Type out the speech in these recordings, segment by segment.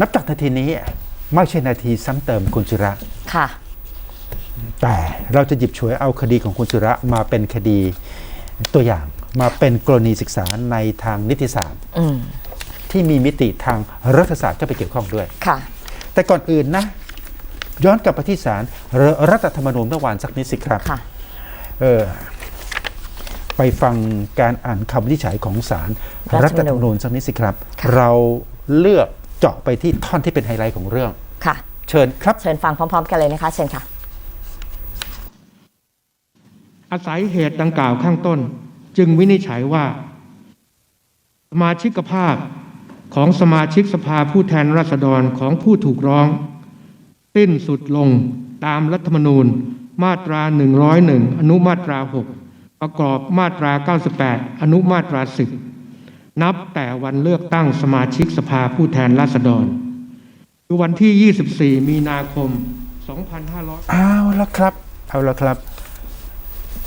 นับจากนาทีนี้ไม่ใช่นาทีซ้ำเติมคุณศิระ ค่ะ แต่เราจะหยิบฉวยเอาคดีของคุณศิระมาเป็นคดีตัวอย่างมาเป็นกรณีศึกษาในทางนิติศาสตร์ อืม ที่มีมิติทางรัฐศาสตร์เข้าไปเกี่ยวข้องด้วย ค่ะ แต่ก่อนอื่นนะ ย้อนกลับไปที่ศาลรรัฐธรรมนูญเมื่อวานสักนิดสิครับค่ะ เออไปฟังการอ่านคำวินิจฉัยของศาลรัรัฐฐธรรมนูญธรรมนูญสักนิดสิครับ ค่ะ เราเลือก เจาะไปที่ท่อนที่เป็นไฮไลท์ของเรื่อง ค่ะ เชิญครับ เชิญฟังพร้อม ๆ กันเลยนะคะ เชิญค่ะ อาศัยเหตุดังกล่าวข้างต้น จึงวินิจฉัยว่า สมาชิกภาพของสมาชิกสภาผู้แทนราษฎรของผู้ถูกร้อง สิ้นสุดลงตามรัฐธรรมนูญมาตรา 101 อนุมาตรา 6 ประกอบมาตรา 98 อนุมาตรา 10 นับแต่วันเลือกตั้งสมาชิกสภาผู้แทนราษฎรคือวันที่ 24 มีนาคม 2500เอาละครับ เอาละครับ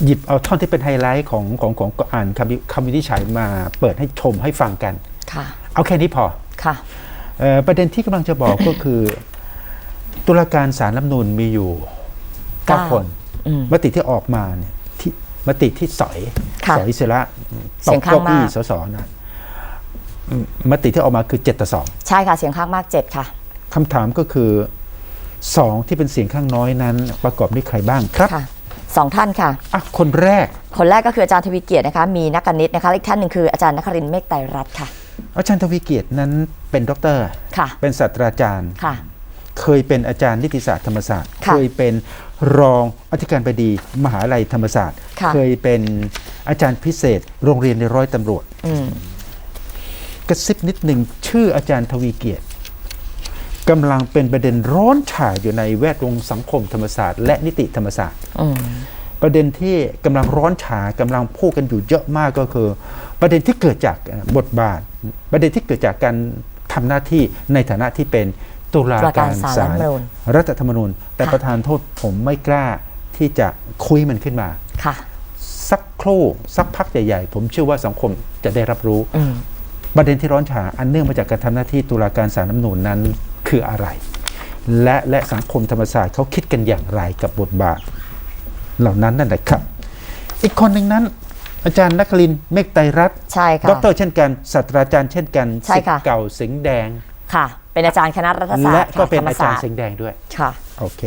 หยิบเอาท่อนที่เป็นไฮไลท์ของของของอ่านคำวิคำวินิจฉัยมาเปิดให้ชมให้ฟังกันค่ะเอาแค่นี้พอค่ะเออประเด็นที่กำลังจะบอกก็คือ ตุลาการศาลรัฐธรรมนูญมีอยู่เก้าเก้าคนอืมมติที่ออกมาเนี่ยที่มติที่สอยค่ะสอยเสร็จแล้วเสียงข้างตกเก้าอี้มากสสนะอื มมติที่ออกมาคือเจ็ดต่อสองใช่ค่ะเสียงข้างมากเจ็ดค่ะคำถามก็คือสองที่เป็นเสียงข้างน้อยนั้น ประกอบด้วยใครบ้างครับค่ะสองท่านค่ะอะ คนแรก คนแรกก็คืออาจารย์ทวีเกียรตินะคะ มีนักกนิตนะคะและอีกท่านหนึ่งคืออาจารย์นครินทร์เมฆไตรรัตน์ค่ะ อาจารย์ทวีเกียรตินั้นเป็นด็อกเตอร์ค่ะ เป็นศาสตราจารย์ค่ะ เคยเป็นอาจารย์นิติศาสตร์ธรรมศาสตร์ค่ะเคยเป็นรองอธิการบดีมหาลัยธรรมศาสตร์ค่ะเคยเป็นอาจารย์พิเศษ โรงเรียนในร้อยตำรวจอืมก ระซิบนิดหนึ่งชื่ออาจารย์ทวีเกียรติกำลังเป็นประเด็นร้อนฉ่าอยู่ในแวดวงสังคมธรรมศาสตร์ และนิติธรรมศาสตร์อืมประเด็นที่กำลังร้อนฉากำลังพูดกันอยู่เยอะมากก็คือ ประเด็นที่เกิดจากเอ่อบทบาท ประเด็นที่เกิดจากการทำหน้าที่ในฐานะที่เป็นตุลาตุลาการการศาลศาลรัฐธรรมนูญรัฐธรรมนูญแต่ค่ะประธานโทษผมไม่กล้าที่จะคุยมันขึ้นมา ค่ะ สักครู่สักพักใหญ่ ๆ ผมเชื่อว่าสังคมจะได้รับรู้อืม ประเด็นที่ร้อนฉาอันเนื่องมาจากการทำหน้าที่ตุลาการศาลรัฐธรรมนูญนั้นคืออะไร และและสังคมธรรมศาสตร์เขาคิดกันอย่างไรกับบทบาท เหล่านั้นนั่นแหละครับ อีกคนหนึ่งนั้น อาจารย์นักลินทร์เมฆไตรรัตน์ใช่ค่ะด็อกเตอร์เช่นกันศาสตราจารย์เช่นกันใช่ศิษค่ะย์เก่าสิงห์แดงค่ะ เป็นอาจารย์คณะรัฐศาสตและร์ก็ค่ะเป็นธรรมอาจาศารสตย์ร์สิงห์แดงด้วยค่ะโอเค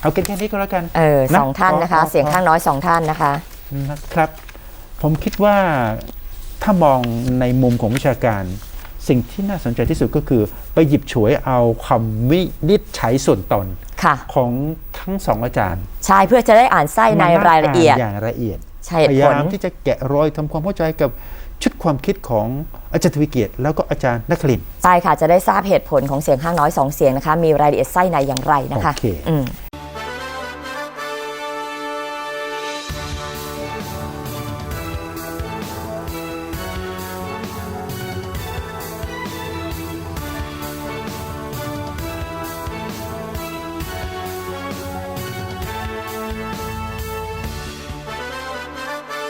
เอากันแค่นี้ก็แล้วกันเออนะสองท่านนะคะอ๋อเสียงข้างน้อยสองท่านนะคะนะครับ ผมคิดว่า ถ้ามองในมุมของวิชาการ สิ่งที่น่าสนใจที่สุดก็คือ ไปหยิบฉวยเอาคำวินิจฉัยส่วนตนค่ะของทั้งสองอาจารย์ ใช่เพื่อจะได้อ่านไส้ในมนั่งรายละเอียดนอย่างละเอียดใช่เหพตุยาผลยามที่จะแกะรอยทำความเข้าใจกับชุดความคิดของอาจารย์ทวิเกียรติแล้วก็อาจารย์นักลินทร์ใช่ค่ะจะได้ทราบเหตุผลของเสียงข้างน้อยสองเสียงนะคะมีรายละเอียดไส้ในอย่างไรนะคะโอเคอืม